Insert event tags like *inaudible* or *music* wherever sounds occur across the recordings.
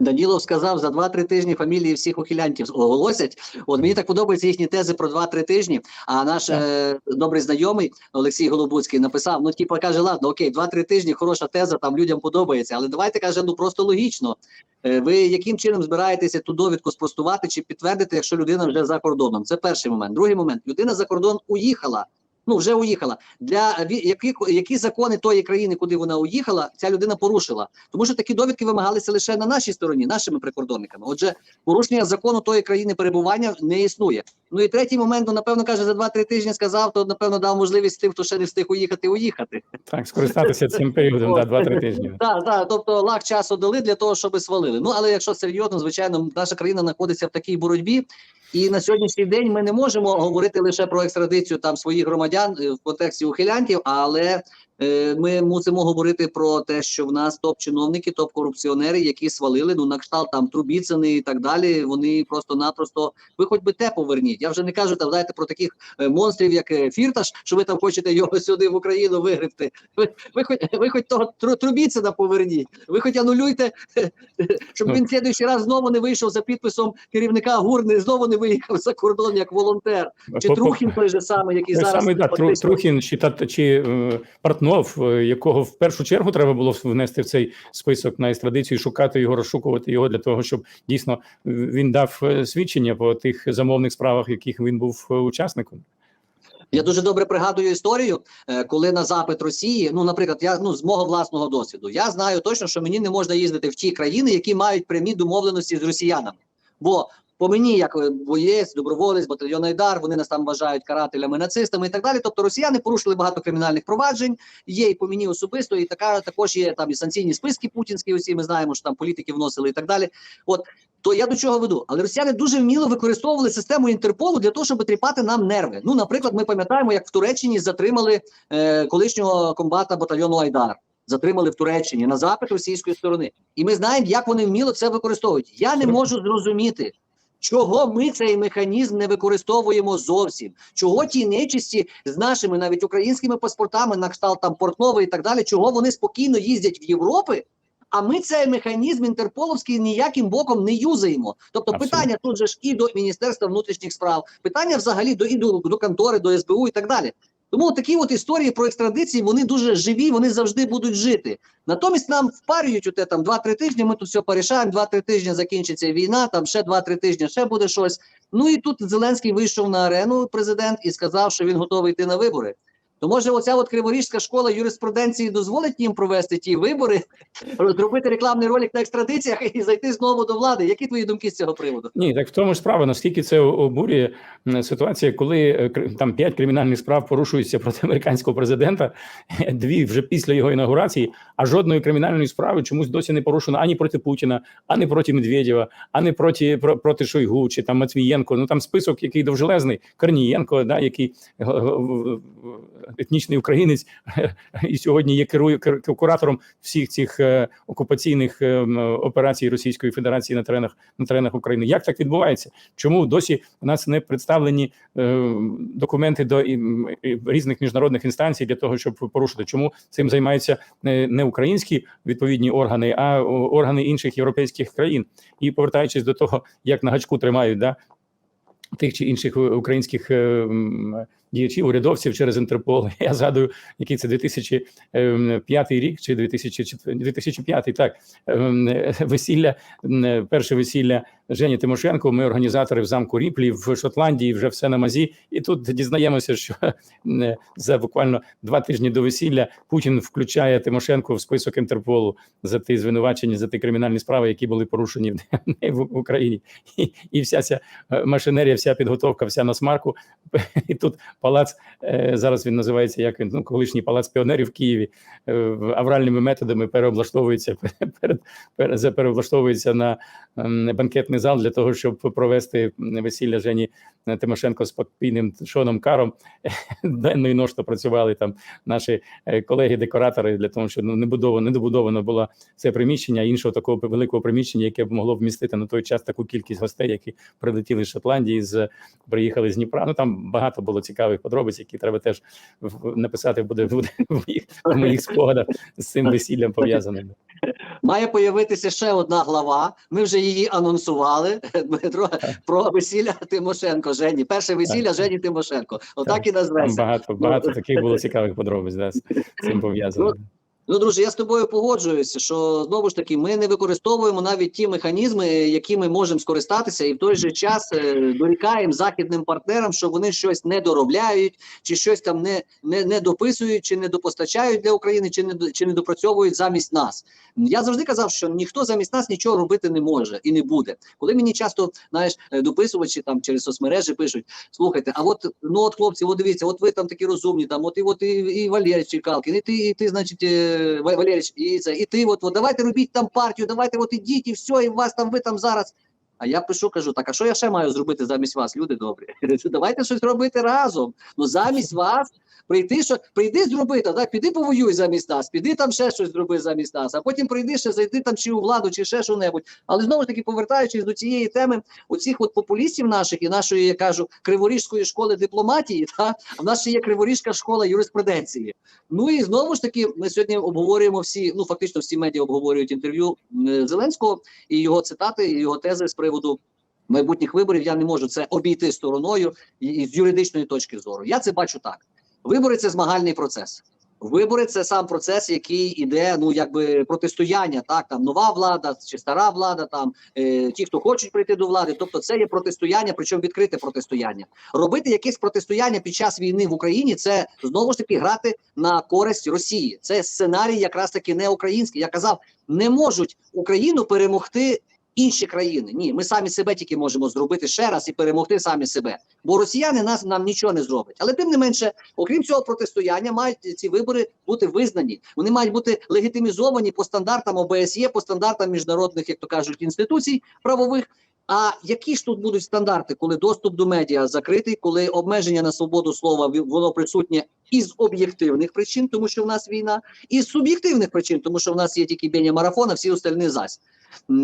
Данілов сказав, за 2-3 тижні фамілії всіх ухилянтів оголосять. От мені так подобаються їхні тези про 2-3 тижні. А наш е, добрий знайомий Олексій Голобуцький написав: ну, типу, каже, ладно, окей, 2-3 тижні, хороша теза, там людям подобається. Але давайте каже, ну просто логічно. Е, ви яким чином збираєтеся ту довідку спростувати чи підтвердити, якщо людина вже за кордоном? Це перший момент. Другий момент людина за кордон уїхала. Ну, вже уїхала. Для ві- які, які закони тої країни, куди вона уїхала, ця людина порушила. Тому що такі довідки вимагалися лише на нашій стороні, нашими прикордонниками. Отже, порушення закону тої країни перебування не існує. Ну і третій момент, ну напевно, каже, за 2-3 тижні сказав, то напевно дав можливість тим, хто ще не встиг уїхати, уїхати. Так, скористатися цим періодом, да, 2-3 тижні. *laughs* Так, так, тобто лаг часу дали для того, щоб свалили. Ну але якщо серйозно, звичайно, наша країна знаходиться в такій боротьбі, і на сьогоднішній день ми не можемо говорити лише про екстрадицію там своїх громадян е, в контексті ухилянтів, але е, ми мусимо говорити про те, що в нас топ-чиновники, топ-корупціонери, які свалили, ну на кшталт там Трубіцини і так далі. Вони просто-напросто ви хоч би те поверніть. Я вже не кажу там знаєте про таких е, монстрів, як е, Фірташ, що ви там хочете його *laughs* сюди в Україну вигребти. Ви, ви хоч ви хоч того Тру- Трубіцина поверніть. Ви хоч анулюйте, *laughs* щоб Ну. він слідуючий раз знову не вийшов за підписом керівника ГУР, знову не виїхав за кордон як волонтер. Чи По- по- Трухін той же самий, який Той зараз самий да, Трухін чи, та, чи е, Портнов, е, якого в першу чергу треба було внести в цей список на екстрадицію, шукати його, розшукувати його для того, щоб дійсно він дав свідчення по тих замовних справах, яких він був е, учасником. Я дуже добре пригадую історію, е, коли на запит Росії, ну, наприклад, я ну з мого власного досвіду, я знаю точно, що мені не можна їздити в ті країни, які мають прямі домовленості з росіянами. Бо по мені, як е, боєць, доброволець, батальйон Айдар, вони нас там вважають карателями, нацистами і так далі. Тобто росіяни порушили багато кримінальних проваджень. Є і по мені особисто, і така також є там і санкційні списки путінські. Усі ми знаємо, що там політики вносили і так далі. От то я до чого веду? Але росіяни дуже вміло використовували систему Інтерполу для того, щоб тріпати нам нерви. Ну, наприклад, ми пам'ятаємо, як в Туреччині затримали е, колишнього комбата батальйону Айдар. Затримали в Туреччині на запит російської сторони, і ми знаємо, як вони вміло це використовують. Я не можу зрозуміти, чого ми цей механізм не використовуємо зовсім. Чого ті нечисті з нашими навіть українськими паспортами на кшталт там Портнови і так далі, чого вони спокійно їздять в Європи, а ми цей механізм інтерполовський ніяким боком не юзаємо. Тобто, Абсолютно. питання тут же ж і до Міністерства внутрішніх справ, питання взагалі до і до, до контори, до СБУ і так далі. Тому такі от історії про екстрадиції вони дуже живі, вони завжди будуть жити. Натомість нам впарюють оте там 2-3 тижні. Ми тут все порішаємо. 2-3 тижні закінчиться війна. Там ще 2-3 тижні ще буде щось. Ну і тут Зеленський вийшов на арену, президент, і сказав, що він готовий йти на вибори. То може, оця от Криворіжська школа юриспруденції дозволить їм провести ті вибори, зробити рекламний ролик на екстрадиціях і зайти знову до влади. Які твої думки з цього приводу? Ні, так в тому ж справа, наскільки це обурює ситуація, коли е, там п'ять кримінальних справ порушуються проти американського президента, *laughs* дві вже після його інаугурації, а жодної кримінальної справи чомусь досі не порушено ані проти Путіна, ані проти Медведєва, ані проти про, проти Шойгу чи там Матвієнко. Ну там список, який довжелезний, Корнієнко, да, який етнічний українець *laughs* і сьогодні є керує куратором всіх цих е, окупаційних е, операцій Російської Федерації на теренах на теренах України. Як так відбувається? Чому досі у нас не представлені е, документи до різних міжнародних інстанцій для того, щоб порушити? Чому цим займаються не, українські відповідні органи, а органи інших європейських країн? І повертаючись до того, як на гачку тримають да тих чи інших українських діячів, урядовців через Інтерпол. *laughs* Я згадую, який це 2005 рік чи 2004, 2005, так ем, весілля, перше весілля Жені Тимошенко. Ми організатори в замку Ріплі в Шотландії, вже все на мазі. І тут дізнаємося, що за буквально два тижні до весілля Путін включає Тимошенко в список Інтерполу за ті звинувачення, за ті кримінальні справи, які були порушені в, *laughs* Україні, і, і вся ця е, машинерія, вся підготовка, вся на смарку. *laughs* І тут палац е, зараз він називається як він ну, колишній палац піонерів в Києві е, авральними методами переоблаштовується *laughs* перед, перед, переоблаштовується на банкетний зал для того, щоб провести весілля Жені Тимошенко з покійним Шоном Каром. *laughs* Денно і ношто працювали там наші е, колеги-декоратори для того, щоб ну, не будовано, не добудовано було це приміщення, іншого такого великого приміщення, яке б могло вмістити на той час таку кількість гостей, які прилетіли з Шотландії, з приїхали з Дніпра. Ну там багато було цікавих подробиць, які треба теж написати буде, буде в моїх, в моїх спогадах з цим весіллям пов'язаними. Має появитися ще одна глава. Ми вже її анонсували. Дмитро про весілля Тимошенко. Жені. Перше весілля Жені Тимошенко. Отак і Там багато, багато таких було цікавих подробиць, да, з цим пов'язано. Ну, друже, я з тобою погоджуюся, що знову ж таки ми не використовуємо навіть ті механізми, які ми можемо скористатися, і в той же час е, дорікаємо західним партнерам, що вони щось не доробляють, чи щось там не, не, не дописують, чи не допостачають для України, чи не чи не допрацьовують замість нас. Я завжди казав, що ніхто замість нас нічого робити не може і не буде. Коли мені часто знаєш, е, дописувачі там через соцмережі пишуть: слухайте, а от ну от хлопці, от дивіться, от ви там такі розумні, там от і от і, і Валерій Чекалкін, і ти, і ти, значить, е, Валерійович, і це, і ти, от, от давайте робіть там партію, давайте от ідіть, і все, і вас там ви там зараз. А я пишу, кажу, так а що я ще маю зробити замість вас, люди добрі? *laughs* Давайте щось робити разом. Ну замість вас прийти, що прийди зробити, так, піди повоюй замість нас, піди там ще щось зроби замість нас, а потім прийди ще зайди там чи у владу, чи ще що-небудь. Але знову ж таки, повертаючись до цієї теми, оцих от популістів наших і нашої, я кажу, криворізької школи дипломатії, та в нас ще є криворізька школа юриспруденції. Ну і знову ж таки, ми сьогодні обговорюємо всі, ну фактично всі медіа обговорюють інтерв'ю е, Зеленського і його цитати, і його тези з. Майбутніх виборів я не можу це обійти стороною і з юридичної точки зору. Я це бачу так: вибори це змагальний процес. Вибори це сам процес, який іде, ну якби протистояння, так там нова влада чи стара влада, там е, ті, хто хочуть прийти до влади. Тобто, це є протистояння, причому відкрите протистояння. Робити якесь протистояння під час війни в Україні це знову ж таки грати на користь Росії. Це сценарій, якраз таки не український. Я казав, не можуть Україну перемогти. Інші країни ні, ми самі себе тільки можемо зробити ще раз і перемогти самі себе, бо росіяни нас нам нічого не зроблять. Але тим не менше, окрім цього протистояння, мають ці вибори бути визнані. Вони мають бути легітимізовані по стандартам ОБСЄ, по стандартам міжнародних, як то кажуть, інституцій правових. А які ж тут будуть стандарти, коли доступ до медіа закритий, коли обмеження на свободу слова воно присутнє із об'єктивних причин, тому що в нас війна, і з суб'єктивних причин, тому що в нас є тільки біння марафона, всі остальні зась.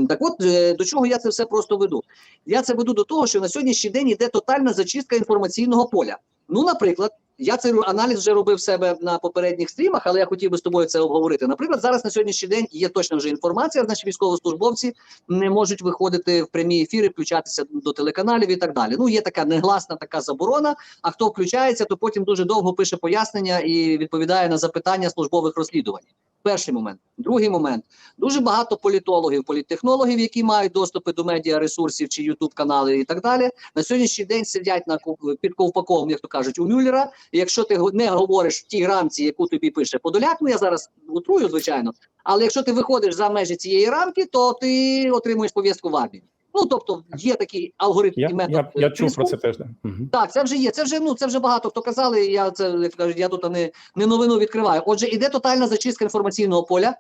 Так от е, до чого я це все просто веду? Я це веду до того, що на сьогоднішній день йде тотальна зачистка інформаційного поля. Ну, наприклад, я цей аналіз вже робив себе на попередніх стрімах, але я хотів би з тобою це обговорити. Наприклад, зараз на сьогоднішній день є точна вже інформація. Наші військовослужбовці не можуть виходити в прямі ефіри, включатися до телеканалів і так далі. Ну є така негласна така заборона. А хто включається, то потім дуже довго пише пояснення і відповідає на запитання службових розслідувань. Перший момент, другий момент. Дуже багато політологів, політтехнологів, які мають доступи до медіа ресурсів чи ютуб канали і так далі. На сьогоднішній день сидять на під ковпаком, як то кажуть, у Мюллера. І якщо ти не говориш в тій рамці, яку тобі пише Подоляк, ну я зараз утрую, звичайно. Але якщо ти виходиш за межі цієї рамки, то ти отримуєш пов'язку в армії. Ну тобто є такий алгоритм Я, і метод. я, я е, чув про це теж. Да. Мгм. Так, це вже є. Це вже ну це вже багато хто казали. Я це як кажуть, я тут не, не новину відкриваю. Отже, іде тотальна зачистка інформаційного поля.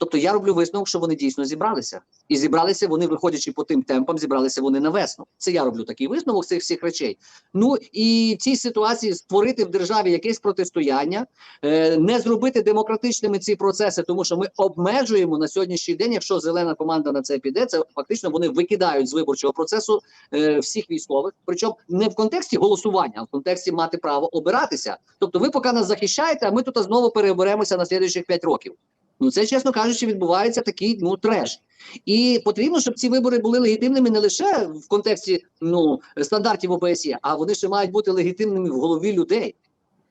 Тобто я роблю висновок, що вони дійсно зібралися, і зібралися вони, виходячи по тим темпам, зібралися вони на весну. Це я роблю такий висновок цих всіх речей. Ну і в цій ситуації створити в державі якесь протистояння, е, не зробити демократичними ці процеси, тому що ми обмежуємо на сьогоднішній день. Якщо зелена команда на це піде, це фактично вони викидають з виборчого процесу е, всіх військових, причому не в контексті голосування, а в контексті мати право обиратися. Тобто, ви поки нас захищаєте, а ми тут знову переоберемося на слідуючих 5 років. Ну це чесно кажучи, відбувається такий ну треш. І потрібно, щоб ці вибори були легітимними не лише в контексті ну стандартів ОБСЄ, а вони ще мають бути легітимними в голові людей.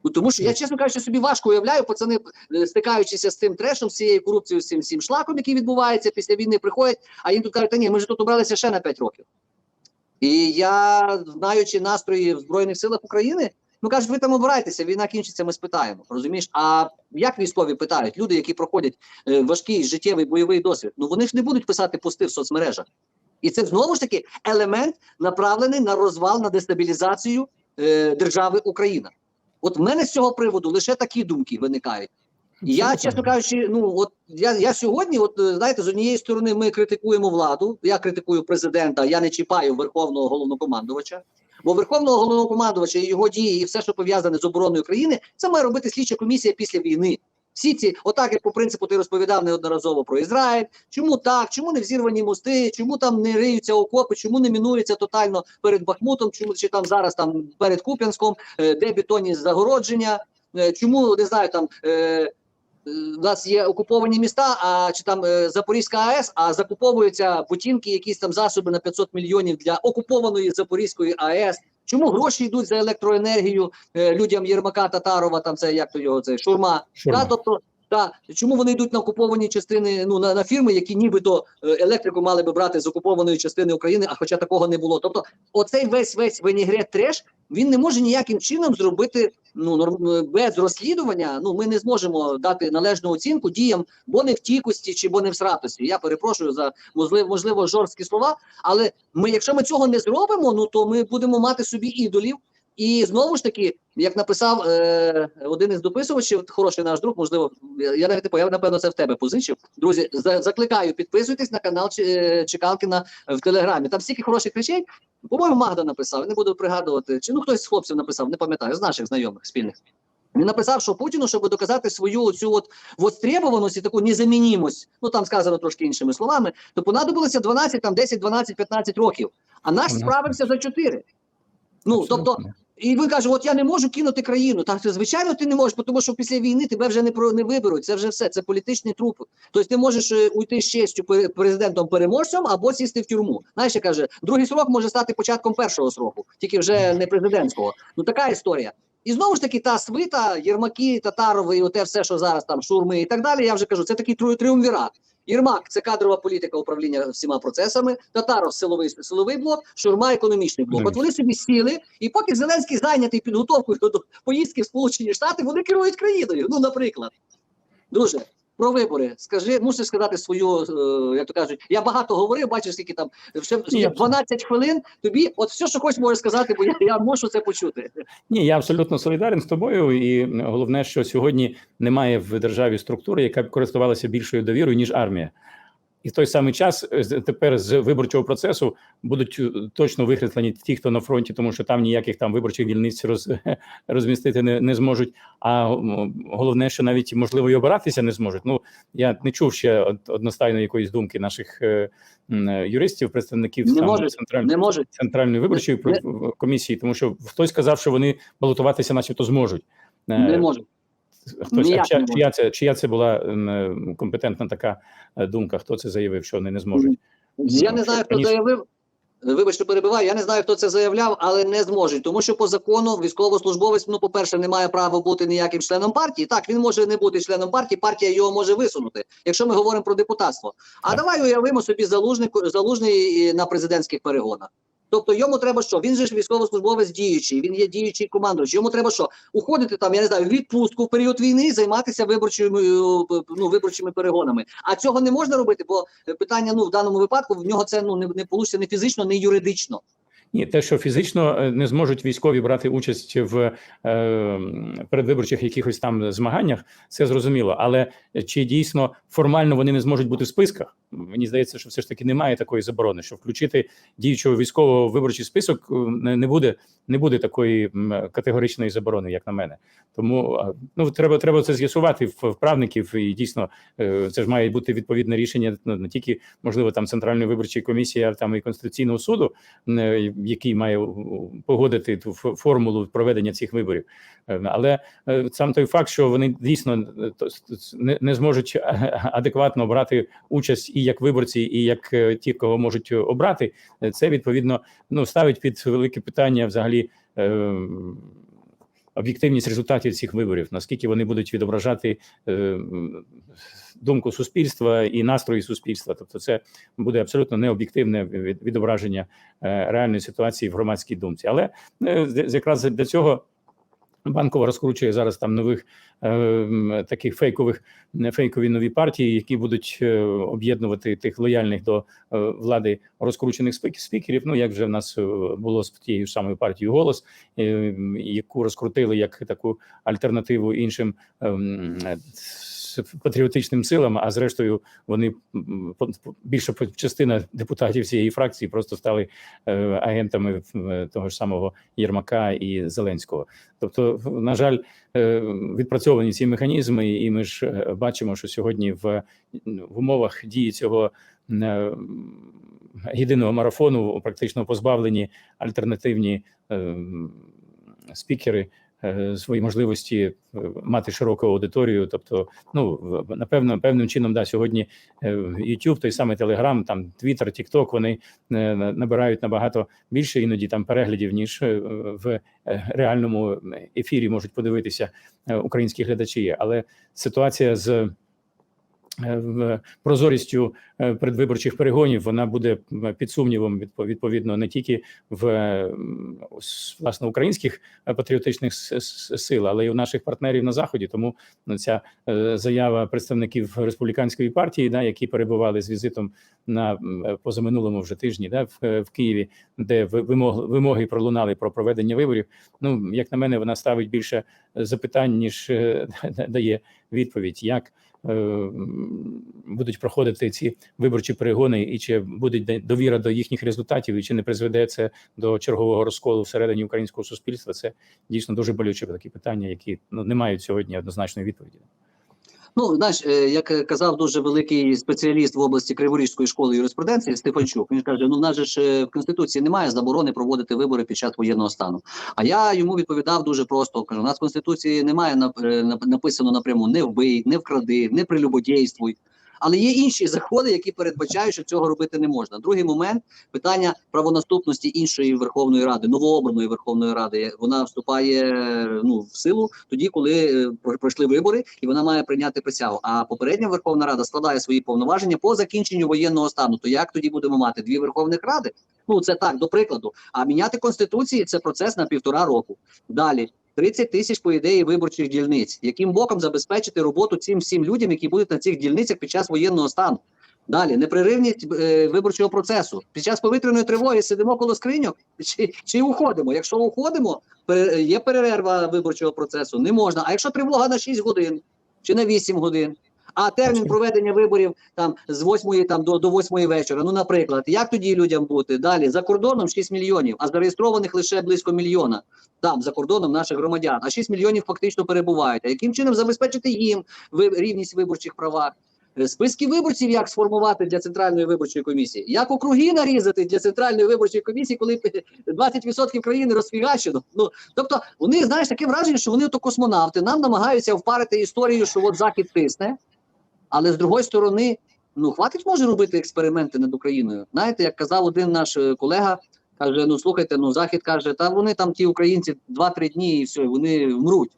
Ну тому що я чесно кажучи, собі важко уявляю, пацани, е, стикаючися з цим трешем, з цією корупцією, з цим всім шлаком, який відбувається після війни, приходять, а їм тут кажуть, та ні, ми ж тут обралися ще на 5 років. І я, знаючи настрої в Збройних силах України, ну кажуть, ви там обирайтеся, війна кінчиться, ми спитаємо. Розумієш? А як військові питають? Люди, які проходять е, важкий життєвий бойовий досвід, ну вони ж не будуть писати пости в соцмережах. І це знову ж таки елемент направлений на розвал, на дестабілізацію е, держави Україна. От в мене з цього приводу лише такі думки виникають. Я, чесно кажучи, ну от я, я сьогодні, от е, знаєте, з однієї сторони ми критикуємо владу. Я критикую президента, я не чіпаю верховного головнокомандувача. Бо верховного головнокомандувача і його дії, і все, що пов'язане з обороною країни, це має робити слідча комісія після війни. Всі ці, отак, як по принципу, ти розповідав неодноразово про Ізраїль. Чому так? Чому не взірвані мости? Чому там не риються окопи? Чому не мінується тотально перед Бахмутом? Чому чи там зараз там перед Куп'янськом, е, де бетонні загородження? Е, Чому не знаю там. Е, у нас є окуповані міста, а чи там е, Запорізька АЕС, а закуповуються бутінки, якісь там засоби на 500 мільйонів для окупованої Запорізької АЕС. Чому гроші йдуть за електроенергію е, людям Єрмака Татарова, там це як то його це шурма? Шурма. Да, тобто, та чому вони йдуть на окуповані частини? Ну на, на фірми, які нібито е, електрику мали би брати з окупованої частини України, а хоча такого не було. Тобто, оцей весь весь винігрет треш він не може ніяким чином зробити ну е, без розслідування. Ну ми не зможемо дати належну оцінку діям, бо не в тікості чи бо не в сратості. Я перепрошую за можливо, можливо жорсткі слова. Але ми, якщо ми цього не зробимо, ну то ми будемо мати собі ідолів. І знову ж таки, як написав е, один із дописувачів, хороший наш друг, можливо, я- навіть не я напевно це в тебе позичив. Друзі, за, закликаю, підписуйтесь на канал е, Чекалкіна в Телеграмі. Там стільки хороших речей. По-моєму, Магда написав, не буду пригадувати, чи ну хтось з хлопців написав, не пам'ятаю, з наших знайомих спільних. Він написав, що Путіну, щоб доказати свою цю от востребованість і таку незамінімость, ну там сказано трошки іншими словами, то понадобилося 12, там 10, 12, 15 років. А наш справився за 4. Ну, тобто. І він каже: от я не можу кинути країну. Так, звичайно, ти не можеш, тому що після війни тебе вже не про не виберуть. Це вже все. Це політичний труп. Тобто ти можеш е, уйти з честю президентом переможцем або сісти в тюрму. Знаєш, я каже, другий срок може стати початком першого сроку, тільки вже не президентського. Ну така історія. І знову ж таки, та свита, Єрмаки, Татарови, і оте все, що зараз там шурми і так далі. Я вже кажу, це такий тріумвірат. Єрмак це кадрова політика управління всіма процесами. Татаров силовий силовий блок, шурма економічний блок. От вони собі сіли, і поки Зеленський зайнятий підготовкою до поїздки в Сполучені Штати, вони керують країною. Ну, наприклад, друже. Про вибори скажи, мусиш сказати свою, е, як то кажуть, я багато говорив, бачиш, скільки там ще Ні, 12 хвилин. Тобі, от все, що хочеш, можеш сказати, бо я, я можу це почути. Ні, я абсолютно солідарен з тобою, і головне, що сьогодні немає в державі структури, яка б користувалася більшою довірою ніж армія. І в той самий час е, тепер з виборчого процесу будуть е, точно викреслені ті, хто на фронті, тому що там ніяких там виборчих дільниць роз, *laughs* розмістити не, не зможуть. А головне, що навіть можливо і обиратися не зможуть. Ну я не чув ще од- одностайної якоїсь думки наших е, юристів, представників Не там, можуть, центральної Не можуть. центральної виборчої Не- комісії, тому що хтось сказав, що вони балотуватися, начебто, зможуть. Не можуть. Хтось, а чия, чия це чия це була м, компетентна така е, думка? Хто це заявив, що вони не зможуть? Я Ну, не знаю, хто раніше- заявив. Вибачте, перебиваю. Я не знаю, хто це заявляв, але не зможуть, тому що по закону військовослужбовець, ну, по-перше, не має права бути ніяким членом партії. Так, він може не бути членом партії, партія його може висунути, якщо ми говоримо про депутатство. А Так. давай уявимо собі залужний, залужний е, на президентських перегонах. Тобто йому треба що? Він же ж військовослужбовець діючий, він є діючий командувач. Йому треба що? Уходити там, я не знаю, відпустку в період війни і займатися виборчими, е, ну, виборчими перегонами. А цього не можна робити, бо питання ну в даному випадку в нього це ну не, не получиться не фізично, не юридично. Ні, те, що фізично е, не зможуть військові брати участь в е, передвиборчих якихось там змаганнях, це зрозуміло. Але чи дійсно формально вони не зможуть бути в списках? Мені здається, що все ж таки немає такої заборони, що включити діючого військового виборчий список е, не, не буде не буде такої категоричної заборони, як на мене. Тому ну треба треба це з'ясувати в вправників, і дійсно е, це ж має бути відповідне рішення ну, не тільки можливо там центральної виборчої комісії, а там і конституційного суду, який має погодити ту формулу проведення цих виборів. Е, Але е, сам той факт, що вони дійсно е, не, зможуть адекватно брати участь і як виборці, і як ті, кого можуть обрати, це відповідно ну ставить під велике питання взагалі. Об'єктивність результатів цих виборів, наскільки вони будуть відображати е, думку суспільства і настрої суспільства, тобто це буде абсолютно необ'єктивне відображення е, реальної ситуації в громадській думці. Але е, якраз для цього банкова розкручує зараз там нових е, таких фейкових фейкові нові партії, які будуть е, об'єднувати тих лояльних до е, влади розкручених спік- спікерів. Ну як вже в нас е, було з тією самою партією голос, е, яку розкрутили як таку альтернативу іншим. е, патріотичним силам, а зрештою вони більша частина депутатів цієї фракції просто стали е, агентами е, того ж самого Єрмака і Зеленського. Тобто, на жаль, е, відпрацьовані ці механізми, і ми ж бачимо, що сьогодні в, в умовах дії цього єдиного марафону практично позбавлені альтернативні е, спікери свої можливості е, мати широку аудиторію. Тобто, ну напевно, певним чином, да, сьогодні е, YouTube, той самий Telegram, там Twitter, TikTok, вони е, на- набирають набагато більше іноді там переглядів, ніж е, в е, реальному ефірі можуть подивитися е, українські глядачі. Але ситуація з е, прозорістю е, передвиборчих перегонів вона буде під сумнівом відповідно не тільки в е, власне українських е, патріотичних сил, але й у наших партнерів на заході. Тому ну, ця е, заява представників республіканської партії, да, які перебували з візитом на е, позаминулому вже тижні, да, в, е, в Києві, де ви- вимоги, вимоги пролунали про проведення виборів. Ну як на мене, вона ставить більше запитань ніж е, *laughs* дає відповідь, як е, будуть проходити ці виборчі перегони, і чи буде довіра до їхніх результатів, і чи не призведе це до чергового розколу всередині українського суспільства. Це дійсно дуже болюче такі питання, які ну не мають сьогодні однозначної відповіді. Ну, знаєш, е, як казав дуже великий спеціаліст в області Криворізької школи юриспруденції Стефанчук, він каже: ну в нас же ж е, в конституції немає заборони проводити вибори під час воєнного стану. А я йому відповідав дуже просто: кажу: у нас в конституції немає е, написано напряму не вбий, не вкради, не прелюбодійствуй. Але є інші закони, які передбачають, що цього робити не можна. Другий момент питання правонаступності іншої Верховної Ради, новообраної Верховної Ради. Вона вступає ну в силу тоді, коли е, пройшли вибори, і вона має прийняти присягу. А попередня Верховна Рада складає свої повноваження по закінченню воєнного стану. То як тоді будемо мати дві Верховних Ради? Ну це так, до прикладу. А міняти конституції це процес на півтора року. Далі 30 тисяч по ідеї виборчих дільниць. Яким боком забезпечити роботу цим всім людям, які будуть на цих дільницях під час воєнного стану? Далі непреривність е, виборчого процесу. Під час повітряної тривоги сидимо коло скриньок чи, чи уходимо. Якщо уходимо, є перерва виборчого процесу, не можна. А якщо тривога на 6 годин чи на 8 годин, а термін проведення виборів там з 8 там до, до 8 вечора. Ну, наприклад, як тоді людям бути? Далі за кордоном 6 мільйонів, а зареєстрованих лише близько мільйона. Там за кордоном наших громадян, а 6 мільйонів фактично перебувають. А яким чином забезпечити їм рівність виборчих правах? Е, Списки виборців як сформувати для центральної виборчої комісії, як округи нарізати для центральної виборчої комісії, коли 20% країни розфігачено. Ну тобто вони знаєш таке враження, що вони то космонавти нам намагаються впарити історію, що от захід тисне, але з другої сторони, ну хватить може робити експерименти над Україною. Знаєте, як казав один наш е, колега, каже: ну слухайте, ну захід каже, та вони там ті українці 2-3 дні і все, вони вмруть.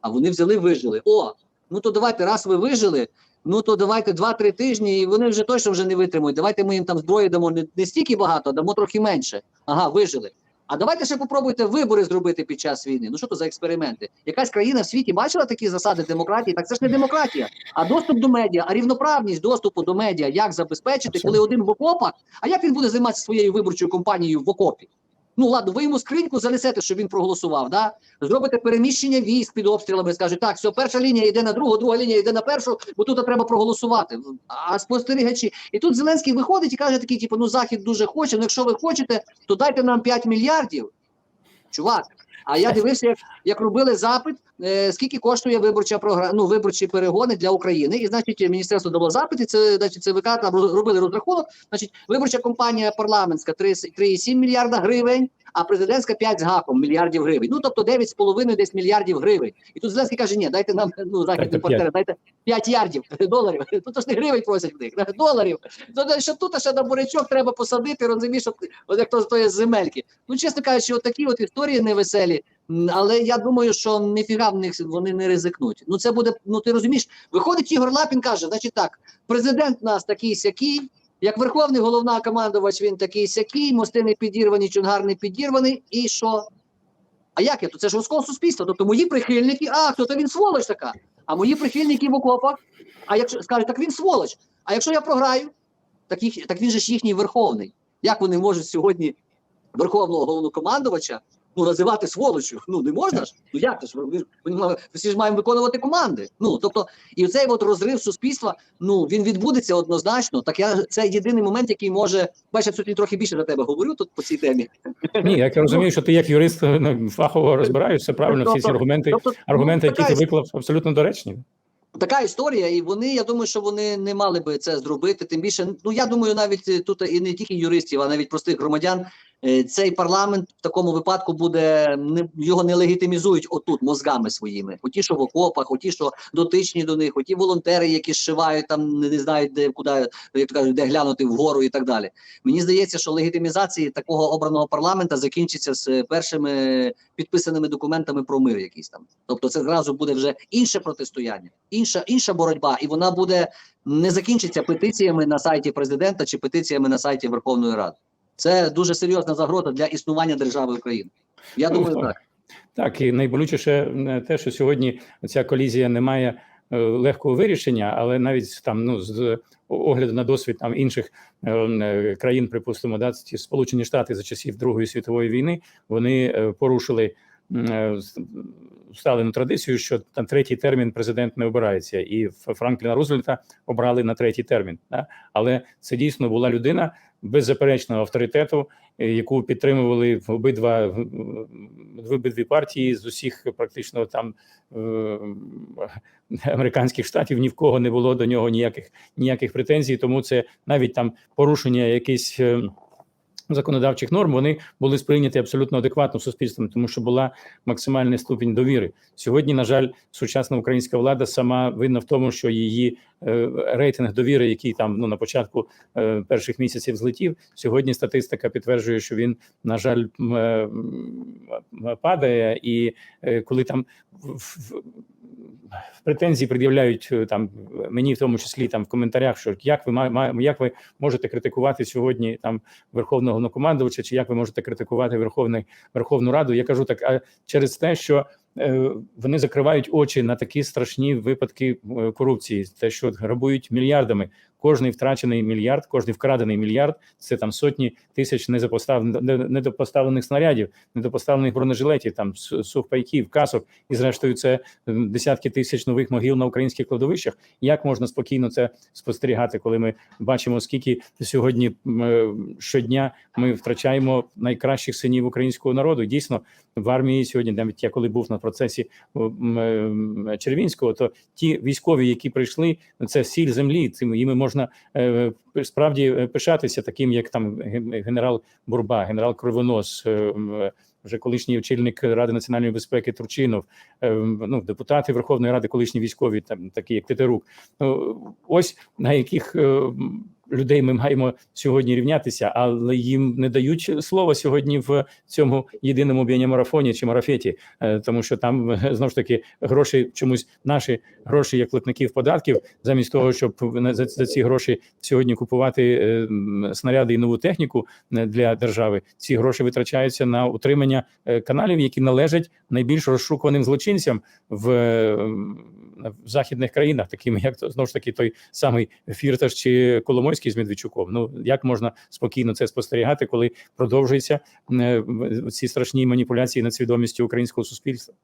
А вони взяли, вижили. О, ну то давайте, раз ви вижили. Ну то давайте 2-3 тижні, і вони вже точно вже не витримують. Давайте ми їм там зброї дамо не, не стільки багато, а дамо трохи менше. Ага, вижили. А давайте ще попробуйте вибори зробити під час війни. Ну що то за експерименти? Якась країна в світі бачила такі засади демократії? Так це ж не демократія, а доступ до медіа, а рівноправність доступу до медіа. Як забезпечити, коли один в окопах? А як він буде займатися своєю виборчою компанією в окопі? Ну ладно, ви йому скриньку занесете, щоб він проголосував. Да? Зробите переміщення військ під обстрілами, скажуть, так, все, перша лінія йде на другу, друга лінія йде на першу, бо тут треба проголосувати. А спостерігачі. І тут Зеленський виходить і каже такий, типу, ну Захід дуже хоче, ну якщо ви хочете, то дайте нам 5 мільярдів. Чувак. А я дивився, як, як робили запит, е, скільки коштує виборча програма, ну, виборчі перегони для України. І, значить, міністерство дало і це, значить, ЦВК там робили розрахунок. Значить, виборча компанія парламентська 3 3,7 мільярда гривень, а президентська 5 з гаком мільярдів гривень. Ну, тобто 9,5 десь мільярдів гривень. І тут Зеленський каже, ні, дайте нам, ну, західні партнери, дайте 5 ярдів *laughs* доларів. *laughs* Тут ж не гривень просять в них, *laughs* доларів. То, що тут ще на бурячок треба посадити, розумієш, от як то, з земельки. Ну, чесно кажучи, от такі от історії невеселі. Але я думаю, що ніфіга в них вони не ризикнуть. Ну це буде. Ну ти розумієш, виходить Ігор Лапін каже: значить так, президент нас такий сякий, як верховний головнокомандувач, він такий сякий, мости не підірвані, чунгар не підірваний. І що? А як я? То це ж розкол суспільства. Тобто мої прихильники, а хто то він сволоч така. А мої прихильники в окопах. А якщо скажуть, так він сволоч. А якщо я програю, так їх так він же ж їхній верховний. Як вони можуть сьогодні верховного головнокомандувача ну, називати сволочю? Ну не можна ж? Ну як це ж? Ж- всі ж маємо виконувати команди. Ну тобто, і цей от розрив суспільства, ну він відбудеться однозначно. Так я це єдиний момент, який може бачиш, я сьогодні трохи більше за тебе говорю тут по цій темі. Ні, як я розумію, що ти як юрист ну, фахово розбираєшся правильно. Всі ці аргументи, Тобто, аргументи, ну, які така ти виклав, абсолютно доречні. така історія, і вони, я думаю, що вони не мали би це зробити. Тим більше, ну я думаю, навіть е, тут і не тільки юристів, а навіть простих громадян. Е, цей парламент в такому випадку буде не його не легітимізують отут мозгами своїми. Оті, що в окопах, оті, що дотичні до них, оті волонтери, які зшивають там, не, знають, де куди як кажуть, де глянути вгору і так далі. Мені здається, що легітимізація такого обраного парламента закінчиться з е, першими підписаними документами про мир, якийсь там. Тобто, це зразу буде вже інше протистояння, інша інша боротьба, і вона буде не закінчиться петиціями на сайті президента чи петиціями на сайті Верховної Ради. Це дуже серйозна загроза для існування держави України. Я Ну, думаю, так. Так, і найболючіше е, те, що сьогодні ця колізія не має е, легкого вирішення, але навіть там ну з огляду на досвід там інших е, країн, припустимо, да, ці Сполучені Штати за часів Другої світової війни, вони порушили усталену традицію, що там третій термін президент не обирається, і Франкліна Рузвельта обрали на третій термін. Да? Але це дійсно була людина беззаперечного авторитету, е, яку підтримували обидва обидві партії з усіх практично там е, американських штатів. Ні в кого не було до нього ніяких ніяких претензій. Тому це навіть там порушення якихось. Законодавчих норм вони були сприйняті абсолютно адекватно суспільством, тому що була максимальний ступінь довіри. Сьогодні, на жаль, сучасна українська влада сама винна в тому, що її е, рейтинг довіри, який там ну на початку е, перших місяців злетів. Сьогодні статистика підтверджує, що він на жаль е, падає, і е, коли там в, в претензії пред'являють е, там мені, в тому числі там в коментарях, що як ви як ви можете критикувати сьогодні там верховного накомандувача, чи як ви можете критикувати Верховний Верховну Раду? Я кажу так, а через те, що вони закривають очі на такі страшні випадки е, корупції, те, що грабують мільярдами. Кожний втрачений мільярд, кожний вкрадений мільярд це там сотні тисяч недопоставлених снарядів, недопоставлених бронежилетів, там сухпайків, касок, і зрештою це е, десятки тисяч нових могил на українських кладовищах. Як можна спокійно це спостерігати, коли ми бачимо, скільки сьогодні е, щодня ми втрачаємо найкращих синів українського народу? Дійсно, в армії сьогодні, навіть я коли був на процесі е, Червінського, то ті військові, які прийшли, це сіль землі. Цим їми можна е, справді е, пишатися, таким як там генерал Бурба, генерал Кривонос. е, Вже колишній очільник Ради національної безпеки Турчинов, е, ну депутати Верховної Ради, колишні військові, там такі як Тетерук. Ну ось на яких е, людей ми маємо сьогодні рівнятися, але їм не дають слова сьогодні в цьому єдиному біонімарафоні чи марафеті, е, тому що там *laughs* знову ж таки гроші чомусь наші гроші як платників податків, замість того, щоб за, ці гроші сьогодні купувати е, снаряди і нову техніку е, для держави. Ці гроші витрачаються на утримання каналів, які належать найбільш розшукуваним злочинцям в, в західних країнах, такими як знову ж таки той самий Фірташ чи Коломойський з Медведчуком. Ну як можна спокійно це спостерігати, коли продовжуються е, ці страшні маніпуляції над свідомістю українського суспільства?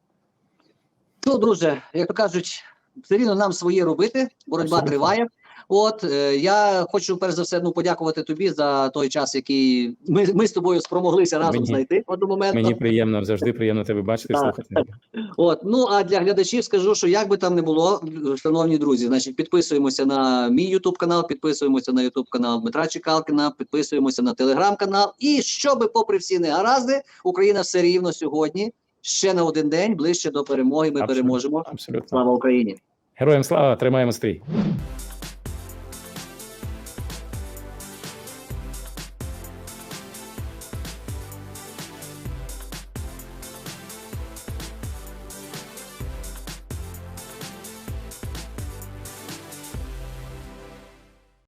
Ну, друже, як то кажуть, все рівно нам своє робити. Боротьба Абсолютно. триває. От е, я хочу перш за все ну подякувати тобі за той час, який ми, ми з тобою спромоглися разом Мені- знайти одномоментно. Мені приємно завжди приємно тебе бачити, слухати. От ну а для глядачів скажу, що як би там не було, шановні друзі, значить підписуємося на мій Ютуб канал, підписуємося на Ютуб канал Дмитра Чекалкіна, підписуємося на телеграм канал. І щоби, попри всі негаразди, Україна все рівно сьогодні ще на один день ближче до перемоги. Ми Абсолютно. переможемо. Абсолютно. Слава Україні! Героям слава, тримаємо стрій.